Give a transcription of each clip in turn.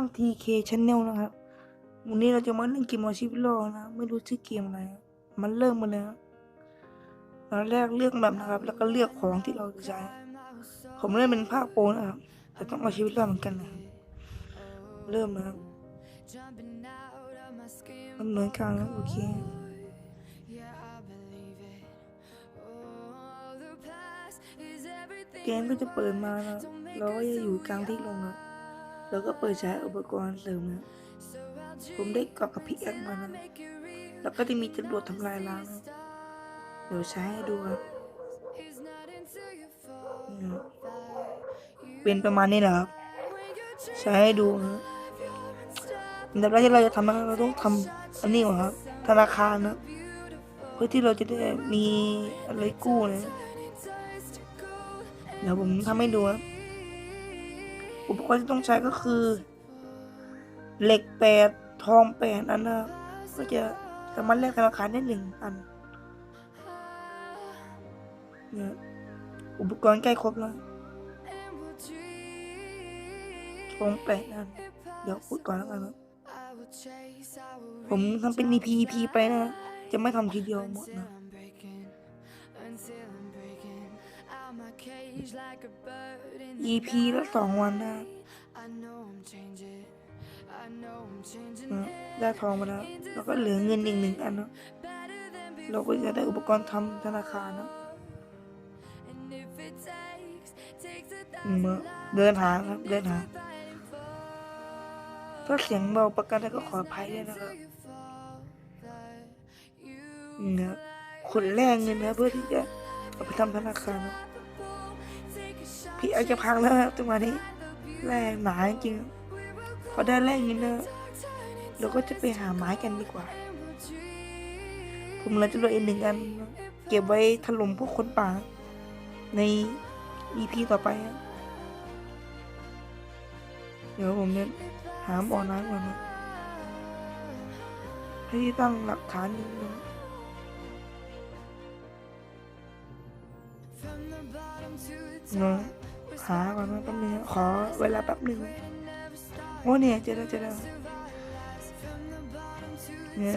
อง TK Channel นะครับวันนี้เราจะมาเล่นเกมอาชีพโลนะ ไม่รู้ชื่อเกมอะไร มันเริ่มมาเลยครับตอนแรกเลือกแบบนะครับ แล้วก็เลือกของที่เราจะใช้ ผมเล่นเป็นภาคโปนะครับ แต่ต้องเอาชีวิตรอดเหมือนกันนะ เริ่มนะครับดำเนินการแล้วโอเคเกมก็จะเปิดมานะเราก็จะอยู่กลางที่ลงนะ แล้วก็เปิดใช้อุปกรณ์เสริมนะผมได้กาะกับพิกแอคมานะแล้วก็จะมีจรวดทำลายล้างเดี๋ยวใช้ให้ดูครับเป็นประมาณนี้แหละครับ ใช้ให้ดูนะอันดับแรกที่เราจะทำนะครับเราต้องทำอันนี้ก่อนครับ ธนาคารนะเพื่อที่เราจะได้มีอะไรกู้นะเดี๋ยวผมทำให้ดูนะ อุปกรณ์ที่ต้องใช้ก็คือ เหล็กแปดทองแปดอันนะก็จะสามารถแลกธนาคารได้หนึ่งอันเนี่ยอุปกรณ์ใกล้ครบแล้วทองแปดอันเดี๋ยวพูดก่อนแล้วกันนะผมทำเป็น EP EP ไปนะ จะไม่ทำทีเดียวหมดนะ EP ละสองวันนะนะได้ทองมาแล้ว แล้วก็เหลือเงินอีกหนึ่งอันเนาะเราก็จะได้อุปกรณ์ทำธนาคารเนอะอืมเดินหาครับ เดินหา ถ้าเสียงเบาประกันอะไรก็ขออภัยด้วยนะครับเนี่ยขนแรงเงินนะเพื่อที่จะเอาไปทำธนาคารนะ พี่อาจจะพังแล้วครับจังหวะนี้แรงหนาจริงๆพอได้แรงเงินนะเราก็จะไปหาไม้กันดีกว่า ผมเลยจะเหลืออีกหนึ่งอัน เก็บไว้ถล่มพวกคนป่า ใน EP ต่อไปอะเดี๋ยวผมเนี่ยหาบ่อน้ำก่อนนะให้ตั้งหลักฐานหนึ่งนะเนาะ หาก่อนนะแป๊บนึงขอเวลาแป๊บนึงโอ้เนี่ยเจอแล้วเจอแล้วเนี่ย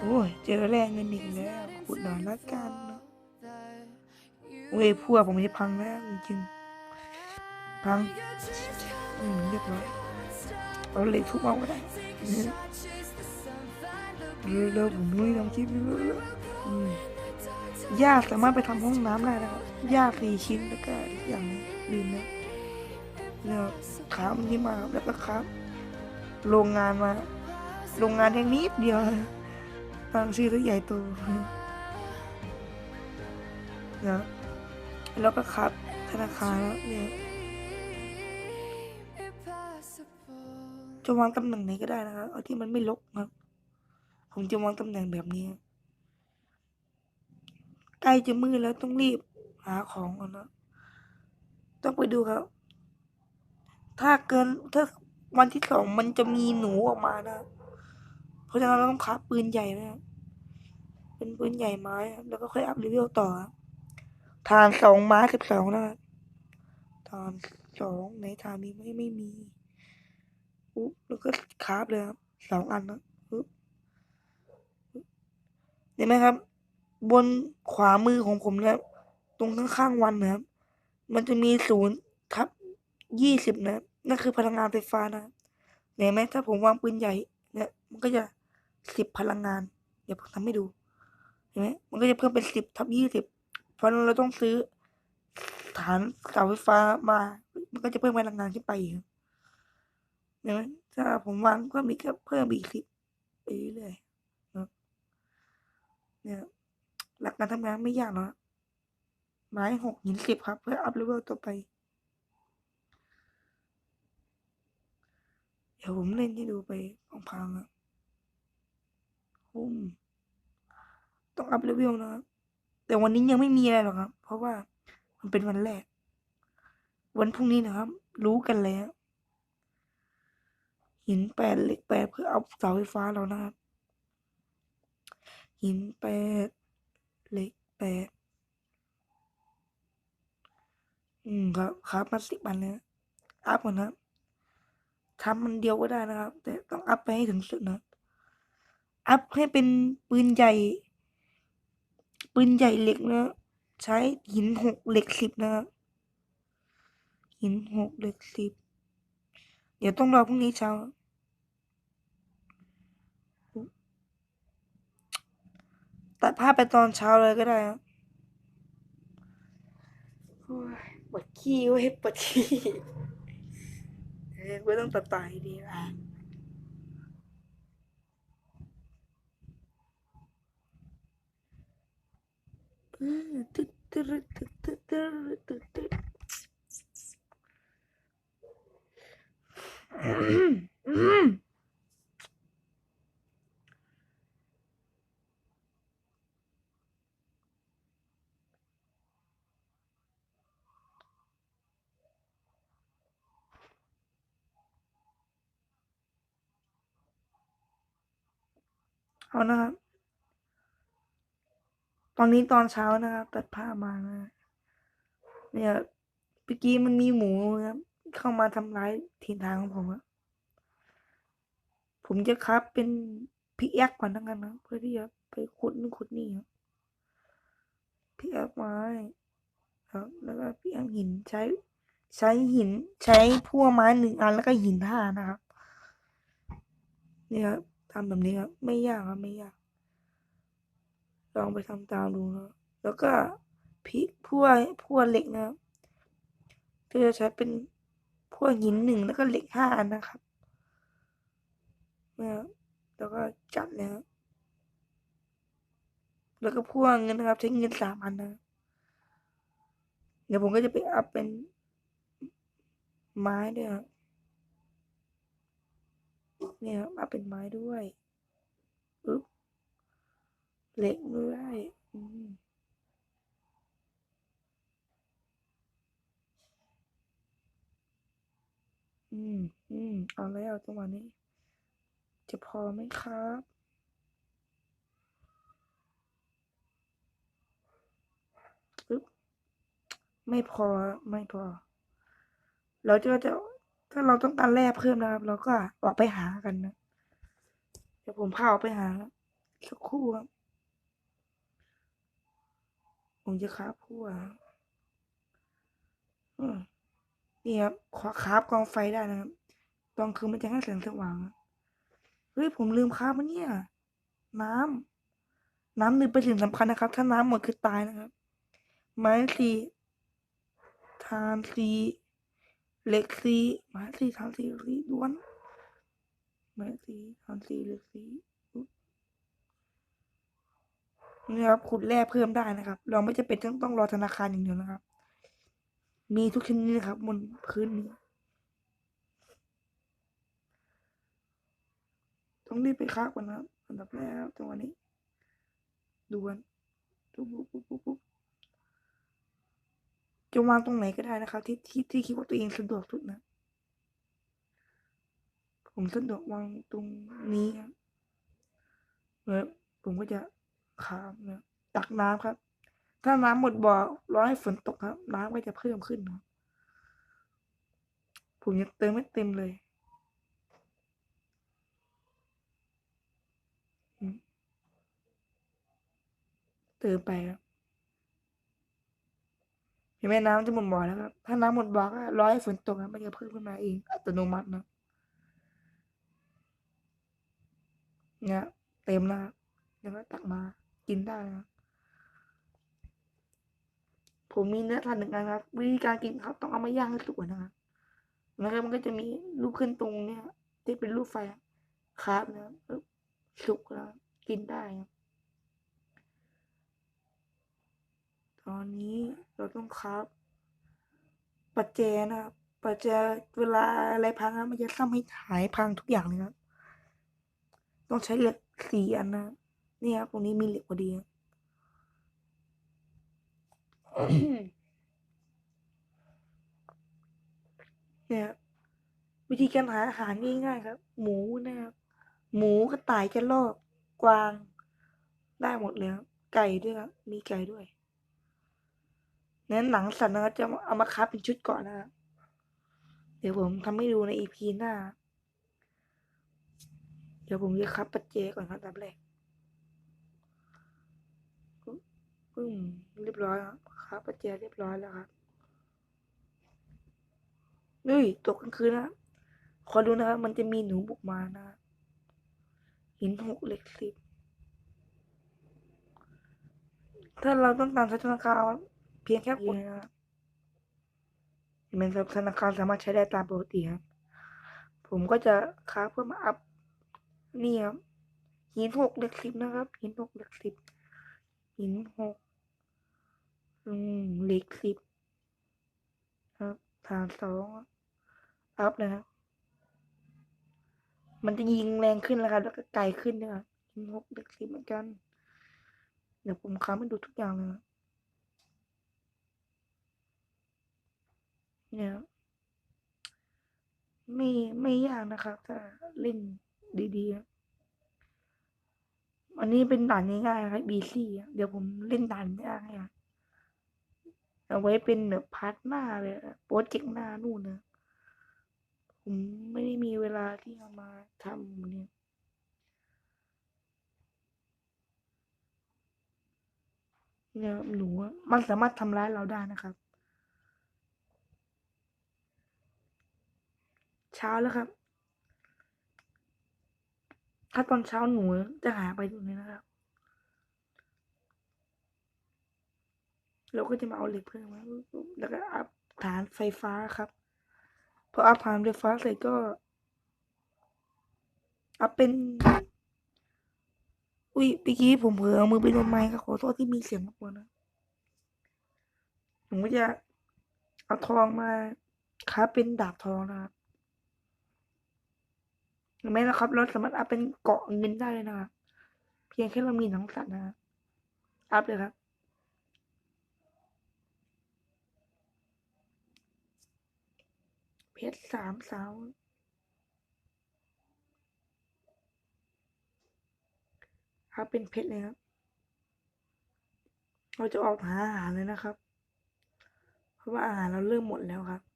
โอ้ยเจอแรงเงินอีกแล้วขุดหน่อยละกันเนาะโอ้ยพวกผมจะพังแล้วจริงพังอืมเรียบร้อยเอาเหล็กทุบเอาก็ได้เนี่ยเร็วๆผมนุ้ยทำคลิปเร็วๆอืม ญาสามารถไปทำห้องน้ำได้นะครับญาสี่ชิ้นแล้วก็อย่างลืมนะเนี่ยค้ามที่มาแล้วก็ค้าโรงงานมา โรงงานแค่นิดเดียวตังชื่อตัวใหญ่โตนะแล้วก็ครับธนาคารแล้วเนี่ยจะวางตำแหน่งไหนก็ได้นะครับเอาที่มันไม่ลกครับผมจะวางตำแหน่งแบบนี้ ใกล้จะมืดแล้วต้องรีบหาของก่อนนะต้องไปดูครับ ถ้าเกินถ้าวันที่สองมันจะมีหนูออกมานะ เพราะฉะนั้นเราต้องคับปืนใหญ่นะเป็นปืนใหญ่ไม้แล้วก็ค่อยอัพเลเวลต่อครับฐานสองไม้สิบสองนะครับฐานสองในฐานมีไหมไม่มีอุ๊บแล้วก็คราฟเลยครับสองอันนะอุ๊บเห็นไหมครับ บนขวามือของผมแล้วตรงข้างๆวันนะครับ มันจะมีศูนย์ทับยี่สิบนะครับนั่นคือพลังงานไฟฟ้านะเห็นไหมถ้าผมวางปืนใหญ่เนี่ยมันก็จะสิบพลังงาน เดี๋ยวผมทำให้ดูเห็นไหมมันก็จะเพิ่มเป็นสิบทับยี่สิบเพราะนั้นเราต้องซื้อฐานเสาไฟฟ้ามา มันก็จะเพิ่มพลังงานขึ้นไปอีกเห็นไหมถ้าผมวางก็มีก็เพิ่มอีกสิบไปเรื่อยๆนะเนี่ย หลักการทำงานไม่ยากเนาะไม้หกหินสิบครับ เพื่ออัพเลเวลต่อไป เดี๋ยวผมเล่นให้ดูไปพังๆอะหุ้มต้องอัพเลเวลนะครับแต่วันนี้ยังไม่มีอะไรหรอกครับ เพราะว่ามันเป็นวันแรก วันพรุ่งนี้นะครับ รู้กันแล้วหินแปดเล็กแปดเพื่อเอาเสาไฟฟ้าเรานะครับหินแปด เหล็กแปดอืมครับครับมาสิบันเลยนะอัพก่อนนะทำมันเดียวก็ได้นะครับ แต่ต้องอัพไปให้ถึงสุดนะ อัพให้เป็นปืนใหญ่ ปืนใหญ่เหล็กนะ ใช้หินหกเหล็กสิบนะครับหินหกเหล็กสิบ เดี๋ยวต้องรอพรุ่งนี้เช้า ตัดภาพไปตอนเช้าเลยก็ได้ครับโอ้ยปวดขี้เว้ยปวดขี้เออไม่ต้องตัดตายดีอะเออตึ๊ดตึ๊ดตึ๊ดตึ๊ดตึ๊ดตึ๊ดตึ๊ดอืมอืม เอานะครับ ตอนนี้ตอนเช้านะครับ ตัดผ้ามานะเนี่ยเมื่อกี้มันมีหมูครับ เข้ามาทำร้ายถิ่นฐานของผมอะผมจะครับเป็นพิกแอคก่อนทั้งนั้นนะเพื่อที่จะไปขุดนู่นขุดนี่ครับพิกแอคไม้ครับแล้วก็พิกแอคหินใช้ ใช้หินใช้พั่วไม้หนึ่งอันแล้วก็หินห้านะครับเนี่ยครับ ทำแบบนี้ครับ ไม่ยากครับไม่ยาก ลองไปทำตามดูนะแล้วก็พริกพั่วพั่วเหล็กนะครับก็จะใช้เป็นพั่วหินหนึ่งแล้วก็เหล็กห้าอันนะครับนะครับแล้วก็จัดเลยครับแล้วก็พ่วเงินนะครับ ใช้เงินสามอันนะ เดี๋ยวผมก็จะไปอัพเป็นไม้ด้วยครับ เนี่ยครับอัพเป็นไม้ด้วยปึ๊บเหล็กด้วยอืมอืมอืมเอาแล้วจังหวะนี้ จะพอไหมครับปึ๊บไม่พอไม่พอ เราจะจะ ถ้าเราต้องการแร่เพิ่มนะครับ เราก็ออกไปหากันนะ เดี๋ยวผมพาออกไปหาสักครู่ครับ ผมจะคราบพั่วนี่ครับขอคราบกองไฟได้นะครับตอนคืนมันจะให้แสงสว่างเฮ้ยผมลืมคราบมันเนี่ย น้ำน้ำหนึ่งเป็นสิ่งสำคัญนะครับ ถ้าน้ำหมดคือตายนะครับ ไม้สีทานสี เล็กสีไม้สีทานสีเหล็กสีด้วนม้สีทานสีเล็กสีอุ๊บนี่ครับขุดแร่เพิ่มได้นะครับ เราไม่จะเป็นต้องต้องรอธนาคารอย่างเดียวนะครับ มีทุกชนิดนะครับบนพื้นนี้ต้องรีบไปค้าก่อนนะอันดับแรกครับจังหวะนี้ด่วนปุ๊บปุ๊บปุ๊บปุ๊บปุ๊บ จะวางตรงไหนก็ได้นะครับ ที่ที่ที่คิดว่าตัวเองสะดวกสุดนะ ผมสะดวกวางตรงนี้ครับเออผมก็จะขามนะตักน้ำครับ ถ้าน้ำหมดบ่อรอให้ฝนตกครับ น้ำก็จะเพิ่มขึ้นนะผมยังเติมไม่เต็มเลยเติมไปครับ เห็นไหมน้ำจะหมดบ่อแล้วครับถ้าน้ำหมดบ่อก็ร้อให้ฝนตกมันจะเพิ่มขึ้นมาเองอัตโนมัตินะเนี่ยเต็มแล้วแล้วก็ตักมากินได้นะครับผมมีเนื้อทานหนึ่งอันครับ วิธีการกินครับต้องเอามาย่างให้สุกนะครับแล้วก็มันก็จะมีรูปขึ้นตรงเนี่ยที่เป็นรูปไฟครับนะสุกแล้วกินได้บ ตอนนี้เราต้องครับปัจแจนะครับปัจแจเวลาอะไรพังครับมันจะทำให้หายพังทุกอย่างเลยครับต้องใช้เหล็กสี่อันนะนี่ครับตรงนี้มีเหล็กพอดีเนี่ยวิธีการหาอาหารง่ายๆครับ หมูนะครับหมูกระต่ายกระรอกกวางได้หมดเลยครับไก่ด้วยครับมีไก่ด้วย เน้นหนังสัตว์นะครับจะเอามาคับเป็นชุดก่อนนะครับเดี๋ยวผมทำให้ดูในอีพีหน้า เดี๋ยวผมจะคับปัจเจก่อนครับอันดับแรกปึ้มเรียบร้อยครับครับปัจเจเรียบร้อยแล้วครับนี่ตกกลางคืนนะครับขอดูนะครับมันจะมีหนูบุกมานะครับหินหกเหล็กสิบถ้าเราต้องการใช้ธนาคาร พียงแค่คนนะครับเป็นธนาคารสามารถใช้ได้ตามปกติครับผมก็จะค้าเพื่อมาอัพนี่ครับหินหกเหล็กสิบนะครับหินหกเหล็กสิบหินหกอืมเหล็กสิบครับฐานสองอัพนะครับมันจะยิงแรงขึ้นแล้วครับแล้วก็ไกลขึ้นด้วยครับหินหกเหล็กสิบเหมือนกัน เดี๋ยวผมค้ามาดูทุกอย่างเลยนะ เนี่ยไม่ไม่ยากนะครับ ถ้าเล่นดีๆอันนี้เป็นด่านง่ายๆครับ BC อะเดี๋ยวผมเล่นด่านยากให้เอาไว้เป็นแบบพาร์ทหน้าเลยโปรเจกต์หน้านู่นนะผมไม่ได้มีเวลาที่เอามาทำเนี่ยเนี่ยหนูมันสามารถทำร้ายเราได้นะครับ เช้าแล้วครับ ถ้าตอนเช้าหนูจะหาไปตรงนี้นะครับ เราก็จะมาเอาเหล็กเพิ่มมาแล้วก็อัพฐานไฟฟ้าครับ พออัพฐานไฟฟ้าเสร็จก็ อัพเป็น อุ้ยเมื่อกี้ผมเผลอเอามือไปโดนไม้ครับขอโทษที่มีเสียงรบกวนนะผมก็จะเอาทองมาค้าเป็นดาบทองนะครับ เห็นไหมนะครับ เราสามารถอัพเป็นเกาะเงินได้เลยนะครับเพียงแค่เรามีหนังสัตว์นะครับอัพเลยครับเพชรสามสาครับเป็นเพชรเลยครับ เราจะออกหาอาหารเลยนะครับ เพราะว่าอาหารเราเริ่มหมดแล้วครับ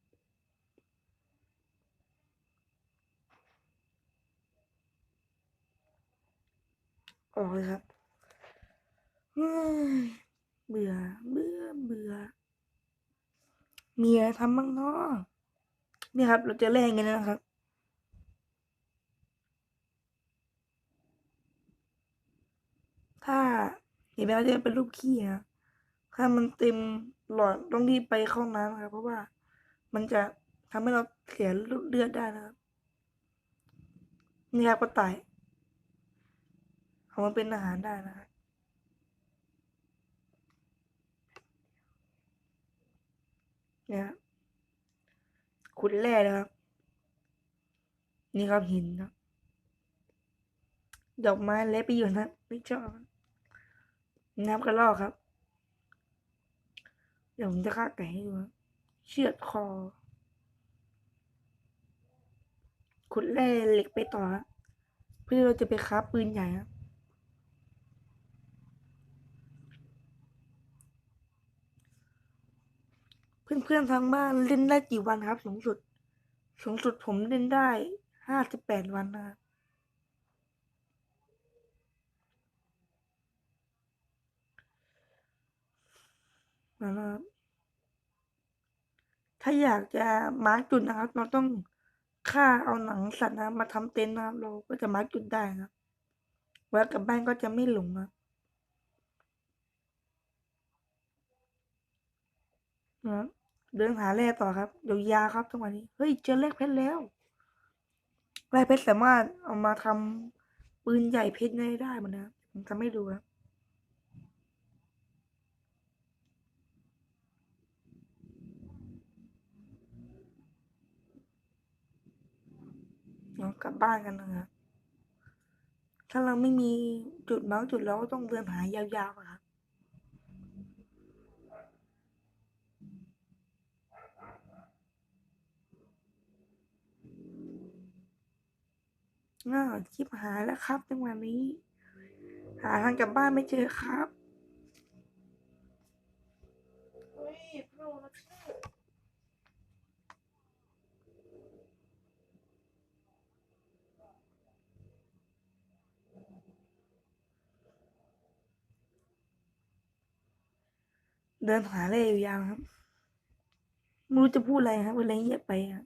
ออกเลยครับเบื่อ เบื่อ เบื่อ มีอะไรทำบ้างเนาะนี่ครับ เราจะแลกเงินแล้วนะครับ ถ้าเห็นไหมครับจะเป็นรูปขี้นะถ้ามันเต็มหลอดต้องรีบไปเข้าห้องน้ำครับ เพราะว่ามันจะทำให้เราเสียเลือดได้นะครับ นี่ครับก็ตาย เอามาเป็นอาหารได้นะเนี่ยครับขุดแร่นะครับ นี่ครับหินครับดอกไม้เล็บไปอยู่นะไม่ชอบน้ำกระรอกครับ เดี๋ยวผมจะฆ่าไก่ให้ดูเชือดคอ ขุดแร่เหล็กไปต่อครับเพื่อเราจะไปค้าปืนใหญ่ครับ เพื่อนๆทางบ้านเล่นได้กี่วันครับ สูงสุด สูงสุดผมเล่นได้ห้าสิบแปดวันนะครับนะครับถ้าอยากจะมาร์กจุดนะครับ เราต้องฆ่าเอาหนังสัตว์นะมาทำเต็นท์นะครับเราก็จะมาร์กจุดได้นะครับเวลากลับบ้านก็จะไม่หลงนะนะ เดินหาแร่ต่อครับเดี๋ยวยาครับจังหวะนี้เฮ้ยเจอแร่เพชรแล้วแร่เพชรสามารถเอามาทำปืนใหญ่เพชรได้ได้หมดนะครับผมทำให้ดูครับเรากลับบ้านกันนะครับถ้าเราไม่มีจุดมาร์กจุดเราก็ต้องเดินหายาวๆอะครับ อ่าคลิปหายแล้วครับจังหวะนี้ หาทางกลับบ้านไม่เจอครับเดินหาเลยอยู่ยาวครับ ไม่รู้จะพูดอะไรครับเวลาเงียบไปครับ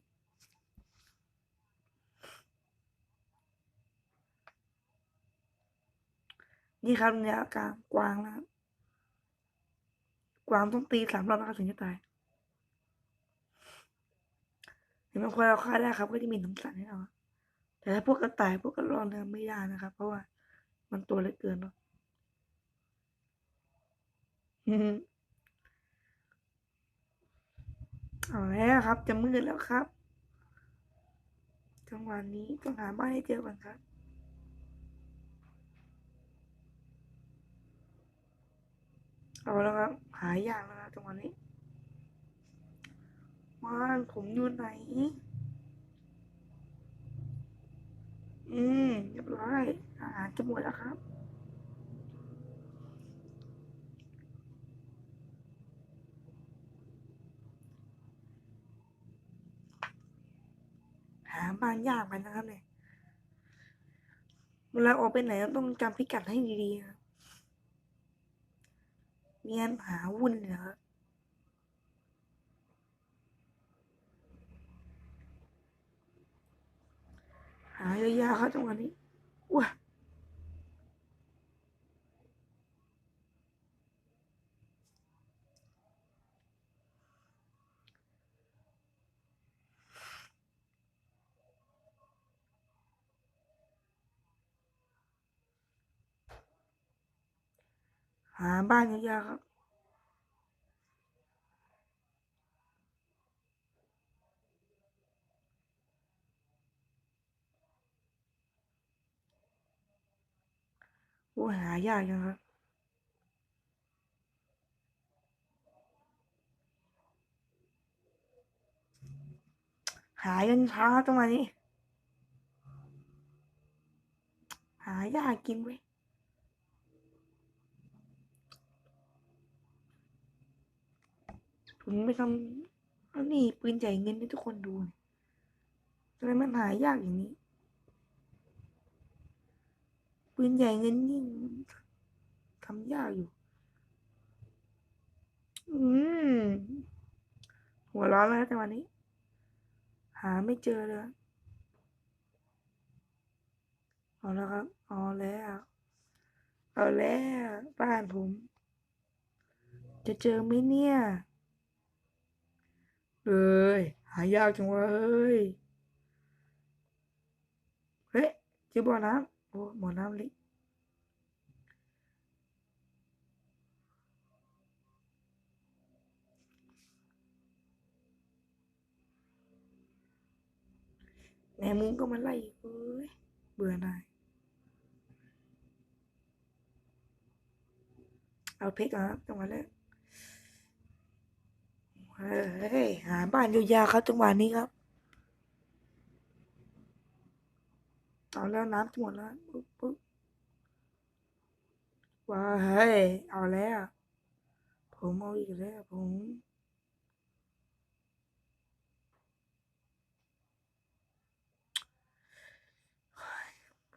นี่ครับเนี่ยกลางกวางนะครับกวางต้องตีสามรอบนะครับถึงจะตายเห็นไหมคนเราฆ่าได้ครับ ก็จะมีน้ำสันให้เราแต่ถ้าพวกกระต่ายพวกกระรอกเนี่ยไม่ได้นะครับ เพราะว่ามันตัวเล็กเกินเนาะอืมเอาแล้วครับ จะมืดแล้วครับจังหวะนี้ต้องหาบ้านให้เจอก่อนครับ เอาแล้วครับ หายยากแล้วครับจังหวะนี้บ้านผมอยู่ไหน อืมเรียบร้อยอาหารจะหมดแล้วครับหาบ้านยากไปนะครับเนี่ยเวลาออกไปไหนต้องจำพิกัดให้ดีๆครับ มีปัญหาวุ่นเหรอหายาวๆครับจังหวะนี้ว้า หาบ้านยาวๆครับโอ้หายากจังครับหายันเช้าตรงนี้ หายากกินเว้ย ผมไปทำอันนี้ปืนใหญ่เงินให้ทุกคนดูเนี่ยทำไมมันหายากอย่างนี้ ปืนใหญ่เงินยิ่งทำยากอยู่ อืม หัวร้อนแล้วจังหวะนี้ หาไม่เจอเลยเอาแล้วครับเอาแล้วเอาแล้วบ้านผม จะเจอไหมเนี่ย เอ้ยหายากจังวะเฮ้ย เฮ้ยเจอบ่อน้ำโอ้บ่อน้ำล็กแมงมุมก็มาไล่เอ้ย เบื่อหน่ายเอาเพชรก่อนครับจังหวะแรก เฮ้ยหาบ้านยาวๆครับจังหวะนี้ครับเอาแล้วน้ำจะหมดแล้วปุ๊บปุ๊บว้าเฮ้ยเอาแล้ว ผมเอาอีกแล้วผม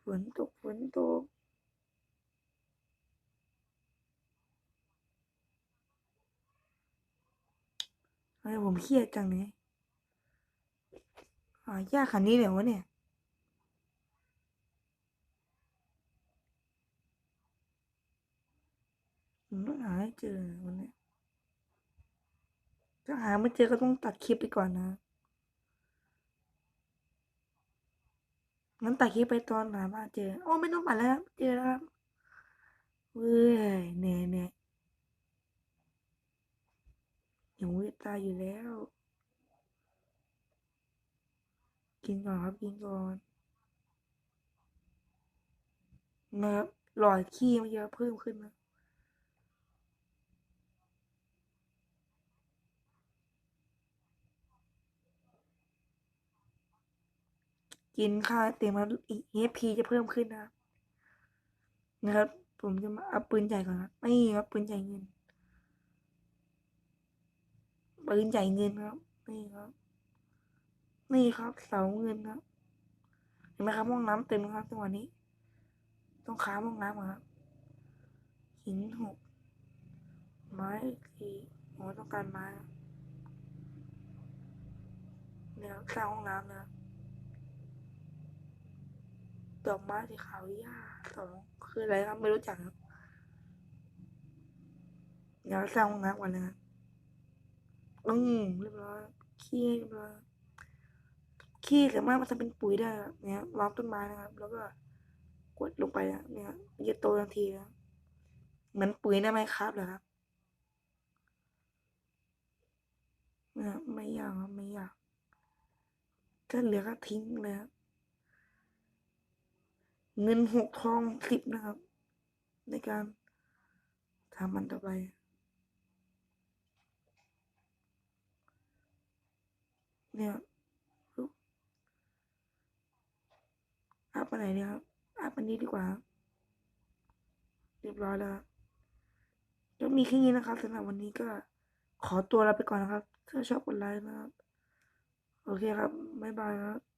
ฝนตกฝนตก ทำไมผมเครียดจังเลยอ่ายากขนาดนี้เลยวะเนี่ยผมต้องหาให้เจอวันนี้ถ้าหาไม่เจอก็ต้องตัดคลิปไปก่อนนะงั้นตัดคลิปไปตอนหาบ้านเจอ โอ้ไม่ต้องตัดแล้ว เจอแล้วเว้ยเหนื่อยเหนื่อย หิวจะตายอยู่แล้ว กินก่อนครับกินก่อนนะครับหลอดขี้มันจะเพิ่มขึ้นนะกินข้าเต็มแล้วอีเอฟพีจะเพิ่มขึ้นนะนะครับ ผมจะมาเอาปืนใหญ่ก่อนครับนี่ครับปืนใหญ่เงิน ปืนใหญ่เงินครับ นี่ครับ นี่ครับเสาเงินครับ เห็นไหมครับห้องน้ำเต็มครับจังหวะนี้ ต้องค้าห้องน้ำครับหินหกไม้ที่ผมต้องการไม้เนี่ยสร้างห้องน้ำนะดอกไม้สีขาวหญ้าสองคืออะไรครับไม่รู้จักครับเดี๋ยวสร้างห้องน้ำก่อนนะครับ อืมเรียบร้อยขี้เรียบร้อยขี้สามารถมาทำเป็นปุ๋ยได้ครับเนี่ยวางต้นไม้นะครับ แล้วก็กดลงไปนะเนี่ยจะโตทันทีนะเหมือนปุ๋ยได้ไหมครับเหรอครับเนี่ยไม่อยากครับไม่อยากถ้าเหลือก็ทิ้งเลยครับเงินหกทองสิบนะครับ ในการทำมันต่อไป เนี่ยปึ๊บอัพอันไหนเนี่ยครับอัพอันนี้ดีกว่า เรียบร้อยแล้วก็มีแค่นี้นะครับสำหรับวันนี้ก็ขอตัวลาไปก่อนนะครับ ถ้าชอบกดไลค์นะครับ โอเคครับ บ๊ายบายครับ